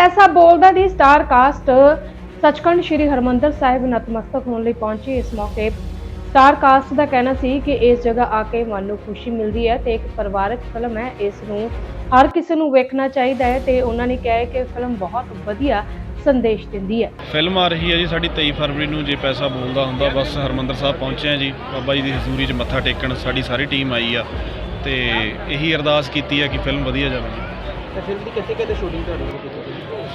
ਪੈਸਾ ਬੋਲਦਾ ਦੀ star cast Sachkhand Sri Harmandar Sahib ਨਤਮਸਤਕ ਹੋਣ ਲਈ ਪਹੁੰਚੀ। ਇਸ ਮੌਕੇ ਸਟਾਰ ਕਾਸਟ ਦਾ ਕਹਿਣਾ ਸੀ ਕਿ ਇਸ ਜਗ੍ਹਾ ਆ ਕੇ ਮਨ ਨੂੰ ਖੁਸ਼ੀ ਮਿਲਦੀ ਹੈ ਤੇ ਇੱਕ ਪਰਿਵਾਰਕ ਫਿਲਮ ਹੈ। ਇਸ ਨੂੰ ਹਰ ਕਿਸੇ ਨੂੰ ਵੇਖਣਾ ਚਾਹੀਦਾ ਹੈ ਤੇ ਉਹਨਾਂ ਨੇ ਕਿਹਾ ਹੈ ਕਿ ਫਿਲਮ ਬਹੁਤ ਵਧੀਆ ਸੰਦੇਸ਼ ਦਿੰਦੀ ਹੈ। ਫਿਲਮ ਆ ਰਹੀ ਹੈ ਜੀ ਸਾਡੀ 23 ਫਰਵਰੀ ਨੂੰ ਜੇ ਪੈਸਾ ਬੋਲਦਾ ਹੁੰਦਾ ਬਸ ਹਰਮੰਦਰ ਸਾਹਿਬ ਪਹੁੰਚੇ ਆ ਜੀ। ਬਾਬਾ ਜੀ ਦੀ ਹਜ਼ੂਰੀ 'ਚ ਮੱਥਾ ਟੇਕਣ ਸਾਡੀ ਸਾਰੀ ਟੀਮ ਆਈ ਆ ਤੇ ਇਹੀ ਅਰਦਾਸ ਕੀਤੀ ਹੈ ਕਿ ਫਿਲਮ ਵਧੀਆ ਜਾਵੇ ਜੀ। ਤੇ ਫਿਲਮ ਦੀ ਕਿੱਥੇ ਕਿੱਥੇ ਸ਼ੂਟਿੰਗ ਤੁਹਾਡੇ ਵੱਲੋਂ ਕੀਤੀ?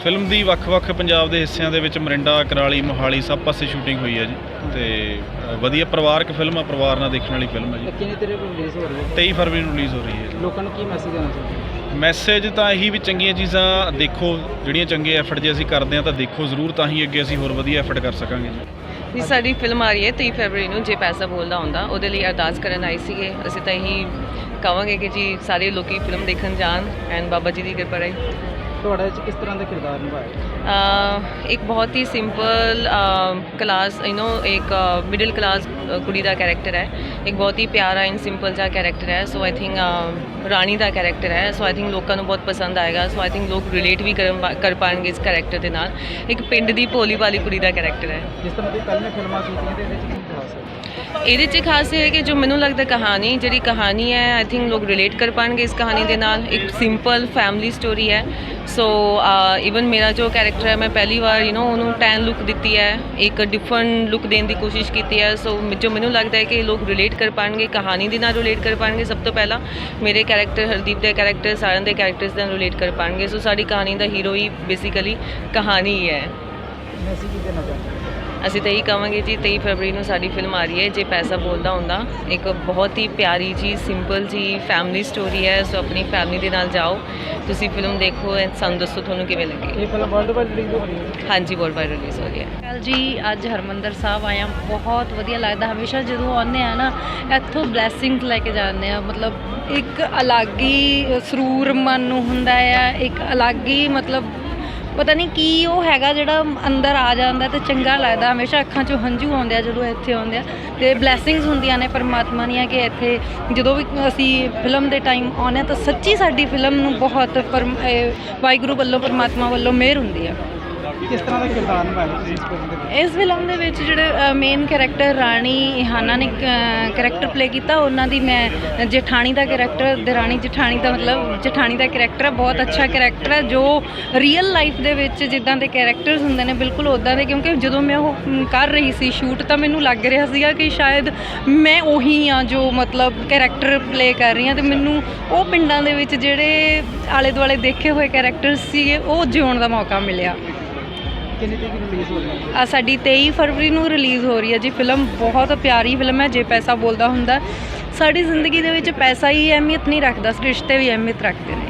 ਫਿਲਮ ਦੀ ਵੱਖ-ਵੱਖ ਪੰਜਾਬ ਦੇ ਹਿੱਸਿਆਂ ਦੇ ਵਿੱਚ ਮਰਿੰਡਾ ਕਰਾਲੀ ਮੋਹਾਲੀ ਸਭ ਪਾਸੇ ਸ਼ੂਟਿੰਗ ਹੋਈ ਹੈ ਜੀ। ਤੇ ਵਧੀਆ ਪਰਿਵਾਰਕ ਫਿਲਮ ਆ ਪਰਿਵਾਰ ਨਾਲ ਦੇਖਣ ਵਾਲੀ ਫਿਲਮ ਹੈ ਜੀ। ਕਿੰਨੇ ਤਰੀਕੇ ਨੂੰ ਰਿਲੀਜ਼ ਹੋ ਰਹੀ ਹੈ? 23 ਫਰਵਰੀ ਨੂੰ ਰਿਲੀਜ਼ ਹੋ ਰਹੀ ਹੈ ਜੀ। ਲੋਕਾਂ ਨੂੰ ਕੀ ਮੈਸੇਜ ਦੇਣਾ ਚਾਹੁੰਦੇ ਹੋ? ਮੈਸੇਜ ਤਾਂ ਇਹੀ ਵੀ ਚੰਗੀਆਂ ਚੀਜ਼ਾਂ ਦੇਖੋ ਜਿਹੜੀਆਂ ਚੰਗੇ ਐਫਰਟ ਜੇ ਅਸੀਂ ਕਰਦੇ ਹਾਂ ਤਾਂ ਦੇਖੋ ਜ਼ਰੂਰ ਤਾਂ ਹੀ ਅੱਗੇ ਅਸੀਂ ਹੋਰ ਵਧੀਆ ਐਫਰਟ ਕਰ ਸਕਾਂਗੇ ਜੀ। ਜੀ ਸਾਡੀ ਫਿਲਮ ਆ ਰਹੀ ਹੈ 23 ਫਰਵਰੀ ਨੂੰ ਜੇ ਪੈਸਾ ਬੋਲਦਾ ਹੁੰਦਾ ਉਹਦੇ ਲਈ ਅਰਦਾਸ ਕਰਨ ਆਈ ਸੀਗੇ। ਅਸੀਂ ਤਾਂ ਇਹੀ ਕਹਾਂਗੇ ਕਿ ਜੀ ਸਾਰੇ ਲੋਕੀ ਫਿਲਮ ਦੇਖਣ ਜਾਣ ਐਂਡ ਬਾਬਾ ਜੀ ਦੀ ਕਿਰਪਾ ਰਹੇ। ਤੁਹਾਡਾ 'ਚ ਕਿਸ ਤਰ੍ਹਾਂ ਦਾ ਕਿਰਦਾਰ ਨਿਭਾਇਆ ਇੱਕ ਬਹੁਤ ਹੀ ਸਿੰਪਲ ਕਲਾਸ ਯੂ نو ਇੱਕ ਮਿਡਲ ਕਲਾਸ ਕੁੜੀ ਦਾ ਕੈਰੈਕਟਰ ਹੈ। ਇੱਕ ਬਹੁਤ ਹੀ ਪਿਆਰਾ ਐਂਡ ਸਿੰਪਲ ਜਿਹਾ ਕੈਰੈਕਟਰ ਹੈ। So I think Rani the character ਹੈ। ਸੋ ਆਈ ਥਿੰਕ ਲੋਕਾਂ ਨੂੰ ਬਹੁਤ ਪਸੰਦ ਆਏਗਾ। ਸੋ ਆਈ ਥਿੰਕ ਲੋਕ ਰਿਲੇਟ ਵੀ ਕਰ ਪਾਣਗੇ ਇਸ ਕੈਰੈਕਟਰ ਦੇ ਨਾਲ। ਇੱਕ ਪਿੰਡ ਦੀ ਭੋਲੀ ਵਾਲੀ ਕੁੜੀ ਦਾ ਕੈਰੈਕਟਰ ਹੈ। ਜਿਸ ਤਰ੍ਹਾਂ ਦੀ ਪਹਿਲਾਂ ਫਿਲਮਾਂ ਕੀਤੀਆਂ ਤੇ ਇਹਦੇ 'ਚ ਕੀ ਖਾਸ ਹੈ? ਇਹਦੇ 'ਚ ਖਾਸ ਇਹ ਹੈ ਕਿ ਜੋ ਮੈਨੂੰ ਲੱਗਦਾ ਕਹਾਣੀ ਜਿਹੜੀ ਕਹਾਣੀ ਹੈ ਆਈ ਥਿੰਕ ਲੋਕ ਰਿਲੇਟ ਕਰ ਪਾਣਗੇ ਇਸ ਕਹਾਣੀ ਦੇ ਨਾਲ। ਇੱਕ ਸਿੰਪਲ ਫੈਮਿਲੀ ਸਟੋਰੀ ਹੈ। ਸੋ ਇਵਨ ਮੇਰਾ ਜੋ ਕੈਰੈਕਟਰ ਹੈ ਮੈਂ ਪਹਿਲੀ ਵਾਰ ਯੂ نو ਉਹਨੂੰ ਟੈਨ ਲੁੱਕ ਦਿੱਤੀ ਹੈ ਇੱਕ ਡਿਫਰੈਂਟ ਲੁੱਕ ਦੇਣ ਦੀ ਕੋਸ਼ਿਸ਼ ਕੀਤੀ ਹੈ ਸੋ ਜੋ ਮੈਨੂੰ ਲੱਗਦਾ ਹੈ ਕਿ ਲੋਕ ਰਿਲੇਟ ਕਰ ਪਾਣਗੇ ਕਹਾਣੀ ਦੇ ਨਾਲ ਰਿਲੇਟ ਕਰ ਪਾਣਗੇ ਸਭ ਤੋਂ ਪਹਿਲਾਂ ਮੇਰੇ ਕੈਰੈਕਟਰ ਹਰਦੀਪ ਦੇ ਕੈਰੈਕਟਰ ਸਾਰਿਆਂ ਦੇ ਕੈਰੈਕਟਰਸ ਨਾਲ ਰਿਲੇਟ ਕਰ ਪਾਣਗੇ ਸੋ ਸਾਡੀ ਕਹਾਣੀ ਦਾ ਹੀਰੋ ਹੀ ਬੇਸਿਕਲੀ ਕਹਾਣੀ ਹੈ ਮੈਸੇਜ ਕੀ ਦੇਣਾ ਚਾਹੁੰਦੇ ਹੋ ਅਸੀਂ ਤਾਂ ਇਹੀ ਕਹਾਂਗੇ ਜੀ 23 ਫਰਵਰੀ ਨੂੰ ਸਾਡੀ ਫਿਲਮ ਆ ਰਹੀ ਹੈ ਜੇ ਪੈਸਾ ਬੋਲਦਾ ਹੁੰਦਾ। ਇੱਕ ਬਹੁਤ ਹੀ ਪਿਆਰੀ ਜੀ ਸਿੰਪਲ ਜੀ ਫੈਮਿਲੀ ਸਟੋਰੀ ਹੈ ਸੋ ਆਪਣੀ ਫੈਮਿਲੀ ਦੇ ਨਾਲ ਜਾਓ। ਤੁਸੀਂ ਫਿਲਮ ਦੇਖੋ and ਸਾਨੂੰ ਦੱਸੋ ਤੁਹਾਨੂੰ ਕਿਵੇਂ ਲੱਗੀ। ਇਹ ਫਿਲਮ ਵਰਲਡ ਵਾਈਡ ਰਿਲੀਜ਼ ਹੋ ਰਹੀ ਹੈ। ਹਾਂਜੀ ਵਰਲਡ ਵਾਈਡ ਰਿਲੀਜ਼ ਹੋ ਰਹੀ ਹੈ। ਕੱਲ ਜੀ ਅੱਜ ਹਰਮੰਦਰ ਸਾਹਿਬ ਆਇਆ ਬਹੁਤ ਵਧੀਆ ਲੱਗਦਾ। ਹਮੇਸ਼ਾ ਜਦੋਂ ਆਉਂਦੇ ਆ ਨਾ ਇੱਥੋਂ ਬਲੇਸਿੰਗਸ ਲੈ ਕੇ ਜਾਂਦੇ ਆ ਮਤਲਬ ਇੱਕ ਅਲੱਗ ਹੀ ਸਰੂਰ ਮਨ ਨੂੰ ਹੁੰਦਾ ਆ ਇੱਕ ਅਲੱਗ ਹੀ ਮਤਲਬ ਪਤਾ ਨਹੀਂ ਕੀ ਉਹ ਹੈਗਾ ਜਿਹੜਾ ਅੰਦਰ ਆ ਜਾਂਦਾ ਤੇ ਚੰਗਾ ਲੱਗਦਾ। ਹਮੇਸ਼ਾ ਅੱਖਾਂ 'ਚੋਂ ਹੰਝੂ ਆਉਂਦੇ ਆ ਜਦੋਂ ਇੱਥੇ ਆਉਂਦੇ ਆ। ਤੇ ਬਲੇਸਿੰਗਸ ਹੁੰਦੀਆਂ ਨੇ ਪਰਮਾਤਮਾ ਦੀਆਂ ਕਿ ਇੱਥੇ ਜਦੋਂ ਵੀ ਅਸੀਂ ਫਿਲਮ ਦੇ ਟਾਈਮ ਆਉਂਦੇ ਹਾਂ ਤਾਂ ਸੱਚੀ ਸਾਡੀ ਫਿਲਮ ਨੂੰ ਬਹੁਤ ਪਰਮ- ਵਾਹਿਗੁਰੂ ਵੱਲੋਂ, ਪਰਮਾਤਮਾ ਵੱਲੋਂ ਮਿਹਰ ਹੁੰਦੀ ਆ। ਕਿਸ ਤਰ੍ਹਾਂ ਦਾ ਕਿਰਦਾਰ ਨਿਭਾਇਆ ਤੁਸੀਂ ਇਸ ਫਿਲਮ ਦੇ ਵਿੱਚ? ਇਸ ਫਿਲਮ ਦੇ ਵਿੱਚ ਜਿਹੜੇ ਮੇਨ ਕੈਰੈਕਟਰ ਰਾਣੀ ਇਹਾਨਾ ਨੇ ਕੈਰੈਕਟਰ ਪਲੇ ਕੀਤਾ, ਉਹਨਾਂ ਦੀ ਮੈਂ ਜਠਾਣੀ ਦਾ ਕੈਰੈਕਟਰ ਦਰਾਣੀ ਜਠਾਣੀ ਦਾ ਮਤਲਬ ਜਠਾਣੀ ਦਾ ਕੈਰੈਕਟਰ ਹੈ ਬਹੁਤ ਅੱਛਾ ਕੈਰੈਕਟਰ ਹੈ ਜੋ ਰੀਅਲ ਲਾਈਫ ਦੇ ਵਿੱਚ ਜਿੱਦਾਂ ਦੇ ਕੈਰੈਕਟਰਸ ਹੁੰਦੇ ਨੇ, ਬਿਲਕੁਲ ਉਦਾਂ ਦੇ, ਕਿਉਂਕਿ ਜਦੋਂ ਮੈਂ ਉਹ ਕਰ ਰਹੀ ਸੀ ਸ਼ੂਟ ਤਾਂ ਮੈਨੂੰ ਲੱਗ ਰਿਹਾ ਸੀਗਾ ਕਿ ਸ਼ਾਇਦ ਮੈਂ ਉਹੀ ਆ ਜੋ ਮਤਲਬ ਕੈਰੈਕਟਰ ਪਲੇ ਕਰ ਰਹੀ ਹਾਂ ਤੇ ਮੈਨੂੰ ਉਹ ਪਿੰਡਾਂ ਦੇ ਵਿੱਚ ਜਿਹੜੇ ਆਲੇ ਦੁਆਲੇ ਦੇਖੇ ਹੋਏ ਕੈਰੈਕਟਰਸ ਸੀਗੇ, ਉਹ ਜਿਉਣ ਦਾ ਮੌਕਾ ਮਿਲਿਆ। ਕਿੰਨੀ ਤਰੀਕ ਨੂੰ ਰਿਲੀਜ਼ ਹੋ ਰਹੀ ਹੈ? ਆ ਸਾਡੀ 23 ਫਰਵਰੀ ਨੂੰ ਰਿਲੀਜ਼ ਹੋ ਰਹੀ ਹੈ ਜੀ ਫਿਲਮ ਬਹੁਤ ਪਿਆਰੀ ਫਿਲਮ ਹੈ, ਜੇ ਪੈਸਾ ਬੋਲਦਾ ਹੁੰਦਾ। ਸਾਡੀ ਜ਼ਿੰਦਗੀ ਦੇ ਵਿੱਚ ਪੈਸਾ ਹੀ ਅਹਿਮੀਅਤ ਨਹੀਂ ਰੱਖਦਾ ਰਿਸ਼ਤੇ ਵੀ ਅਹਿਮੀਅਤ ਰੱਖਦੇ ਨੇ।